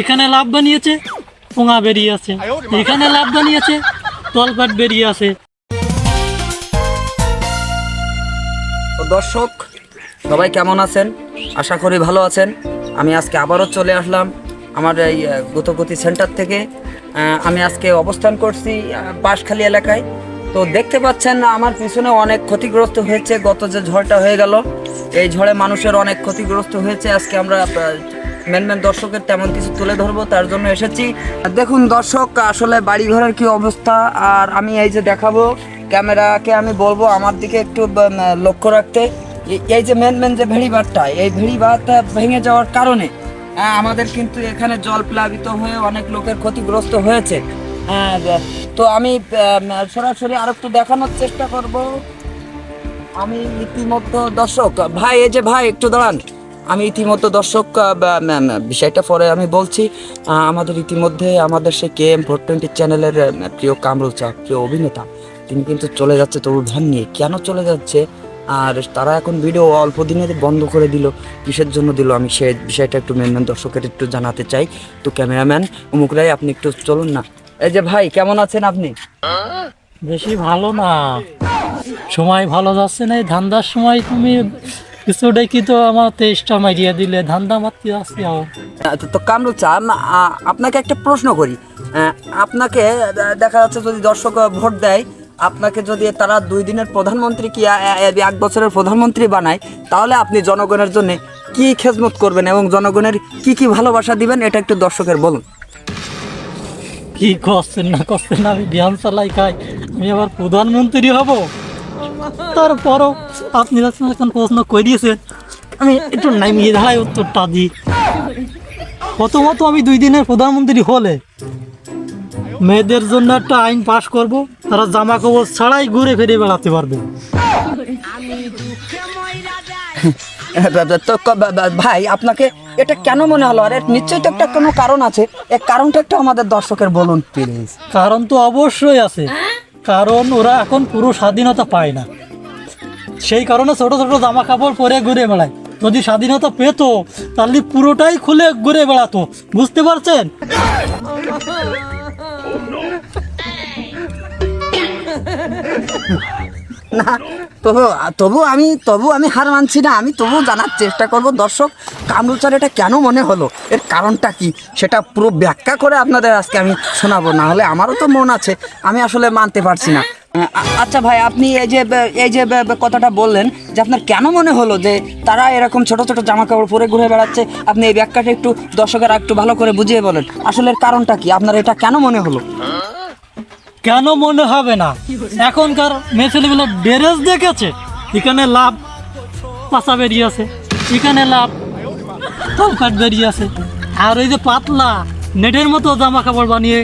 এখানে লাভ বানিয়েছে পোঙা বেরিয়ে আছে। এখানে লাভ বানিয়েছে তলপাট বেরিয়ে আছে। তো দর্শক সবাই কেমন আছেন? আশা করি ভালো আছেন। আমি আজকে আবারও চলে আসলাম আমার এই গতগতি সেন্টার থেকে। আহ, আমি আজকে অবস্থান করছি বাঁশখালী এলাকায়। তো দেখতে পাচ্ছেন আমার পিছনে অনেক ক্ষতিগ্রস্ত হয়েছে। গত যে ঝড়টা হয়ে গেল এই ঝড়ে মানুষের অনেক ক্ষতিগ্রস্ত হয়েছে। আজকে আমরা মেন মেন দর্শকের তেমন কিছু তুলে ধরবো তার জন্য এসেছি। দেখুন দর্শক আসলে বাড়ি ঘরের কি অবস্থা? আর আমি এই যে দেখাবো ক্যামেরাকে আমি বলব আমার দিকে একটু লক্ষ্য রাখতে। এই- যে মেন মেন যে ভেড়িবাঁধটা এই ভেড়িবাঁধ ভেঙে যাওয়ার কারণে আমাদের কিন্তু এখানে জল প্লাবিত হয়ে অনেক লোকের ক্ষতিগ্রস্ত হয়েছে। হ্যাঁ, তো আমি সরাসরি আর একটু দেখানোর চেষ্টা করব। আমি ইতিমধ্যে দর্শক ভাই এই যে ভাই একটু দাঁড়ান। আমি ইতিমধ্যে দর্শক বিষয়টা পরে আমি বলছি আমাদের ইতিমধ্যে আমাদের সেই কে এম ফোর টোয়েন্টি চ্যানেলের প্রিয় কামরুল চা, প্রিয় অভিনেতা, তিনি কিন্তু চলে যাচ্ছে তবু ভ্যান নিয়ে। কেন চলে যাচ্ছে? আর তারা এখন ভিডিও অল্প দিনে বন্ধ করে দিল। কিসের জন্য দিল? আমি সে বিষয়টা একটু মেন মেন দর্শকের একটু জানাতে চাই। তো ক্যামেরাম্যান অমুকরাই আপনি একটু চলুন না। এই যে ভাই, কেমন আছেন আপনি? বেশি ভালো না। সময় ভালো যাচ্ছে না এই ধান্দার সময় তুমি কিছুটাই কি তো আমার তেইশটা মারিয়ে দিলে ধান্দা মারতে আসছি তো- তো কামরুল চা আম- আ- আপনাকে একটা প্রশ্ন করি। আপনাকে দেখা যাচ্ছে যদি দর্শক ভোট দেয় আপনাকে যদি তারা দুই দিনের প্রধানমন্ত্রী কি এক বছরের প্রধানমন্ত্রী বানায় তাহলে আপনি জনগণের জন্য কি খেদমত করবেন এবং জনগণের কি কি ভালোবাসা দিবেন এটা একটু দর্শকের বলুন। কি করছেন না করছেন না আমি ধ্যান চালাই খাই। আমি আবার প্রধানমন্ত্রী হব? তারপরও আপনি এখন প্রশ্ন করিয়েছেন আমি একটু নামিয়ে দাঁড়াই উত্তরটা দিই প্রথমত আমি দুই দিনের প্রধানমন্ত্রী হলে মেয়েদের জন্য একটা আইন পাশ করব তারা জামা কাপড় ছাড়াই ঘুরে ফিরে বেড়াতে পারবে। তো ভাই আপনাকে এটা কেন মনে হলো? আর এর নিশ্চয়ই তো একটা কোনো কারণ আছে। এই কারণটা একটু আমাদের দর্শকের বলুন প্লিজ কারণ তো অবশ্যই আছে। কারণ ওরা এখন পুরো স্বাধীনতা পায় না। সেই কারণে ছোট ছোট জামা কাপড় পরে ঘুরে বেড়ায়। যদি স্বাধীনতা পেত তাহলে পুরোটাই খুলে ঘুরে বেড়াতো। বুঝতে পারছেন? না, তবু তবু আমি তবু আমি হার মানছি না। আমি তবু জানার চেষ্টা করব, দর্শক কামরুচার এটা কেন মনে হলো? এর কারণটা কি? সেটা পুরো ব্যাখ্যা করে আপনাদের আজকে আমি শোনাবো। না হলে আমারও তো মন আছে। আমি আসলে মানতে পারছি না। আচ্ছা ভাই, আপনি এই যে এই যে কথাটা বললেন যে আপনার কেন মনে হলো যে তারা এরকম ছোট ছোট জামা কাপড় পরে ঘুরে বেড়াচ্ছে? আপনি এই ব্যাখ্যাটা একটু দর্শকের একটু ভালো করে বুঝিয়ে বলেন। আসলে কারণটা কি? আপনার এটা কেন মনে হলো? কেন মনে হবে না? এখনকার মেয়ে ছেলেগুলো ড্রেস দেখেছে? এখানে লাভ পাশা বেরিয়ে আছে। এখানে লাভ তলকাট বেরিয়ে আছে। আর ওই যে পাতলা নেটের মতো জামা কাপড় বানিয়ে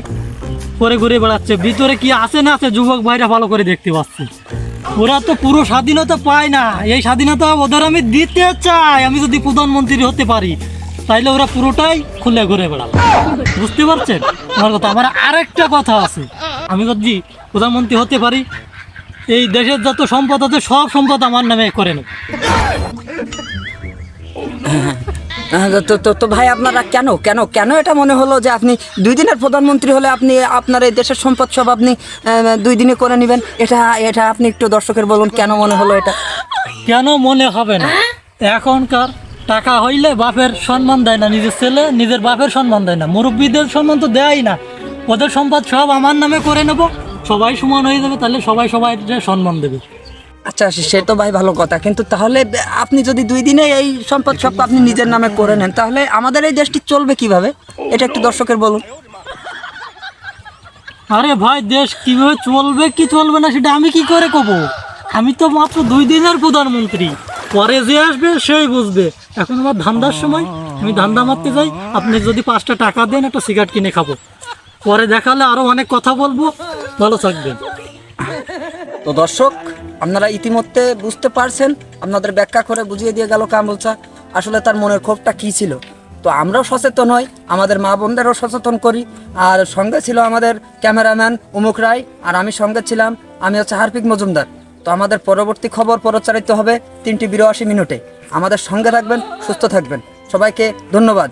পরে ঘুরে বেড়াচ্ছে। ভিতরে কি আছে না আছে যুবক ভাইরা ভালো করে দেখতে পাচ্ছি। ওরা তো পুরো স্বাধীনতা পায় না। এই স্বাধীনতা ওদের আমি দিতে চাই। আমি যদি প্রধানমন্ত্রী হতে পারি, তাইলে ওরা পুরোটাই খুলে ঘুরে বেড়াবে বুঝতে পারছেন? আমার কথা। আমার আরেকটা কথা আছে। আমি যদি প্রধানমন্ত্রী হতে পারি। এই দেশের যত সম্পদ আছে সব সম্পদ আমার নামে করে নেব। হ্যাঁ, তো তো তো ভাই আপনারা কেন কেন কেন এটা মনে হলো যে আপনি দুই দিনের প্রধানমন্ত্রী হলে আপনি আপনার এই দেশের সম্পদ সব আপনি দুই দিনে করে নেবেন? এটা এটা আপনি একটু দর্শকের বলুন কেন মনে হলো এটা? কেন মনে হবে না? এখনকার টাকা হইলে বাপের সম্মান দেয় না নিজের ছেলে নিজের বাপের সম্মান দেয় না মুরব্বীদের সম্মান তো দেয় না। ওদের সম্পদ সব আমার নামে করে নেব। সবাই সমান হয়ে যাবে তাহলে সবাই সবাই সম্মান দেবে। আচ্ছা সে- সে তো ভাই ভালো কথা কিন্তু তাহলে আপনি যদি দুই দিনে এই সম্পদ সব আপনি নিজের নামে করে নেন তাহলে আমাদের এই দেশটি চলবে কীভাবে? এটা একটু দর্শকের বলুন। আরে ভাই দেশ কীভাবে চলবে কি চলবে না সেটা আমি কি করে কব? আমি তো মাত্র দুই দিনের প্রধানমন্ত্রী। পরে যে আসবে সেই বুঝবে। এখন আমার ধান্দার সময় আমি ধান্দা মারতে যাই আপনি যদি পাঁচটা টাকা দেন একটা সিগারেট কিনে খাব। পরে দেখালে আরও অনেক কথা বলব। ভালো থাকবেন। তো দর্শক, আপনারা ইতিমধ্যে বুঝতে পারছেন, আপনাদের ব্যাখ্যা করে বুঝিয়ে দিয়ে গেল কামরুচা আসলে তার মনের ক্ষোভটা কী ছিল। তো আমরাও সচেতন হই, আমাদের মা বোনদেরও সচেতন করি। আর সঙ্গে ছিল আমাদের ক্যামেরাম্যান উমুক রায়, আর আমি সঙ্গে ছিলাম, আমি হচ্ছে হারপিক মজুমদার। তো আমাদের পরবর্তী খবর প্রচারিত হবে তিনটি বিরাশি মিনিটে। আমাদের সঙ্গে থাকবেন, সুস্থ থাকবেন। সবাইকে ধন্যবাদ।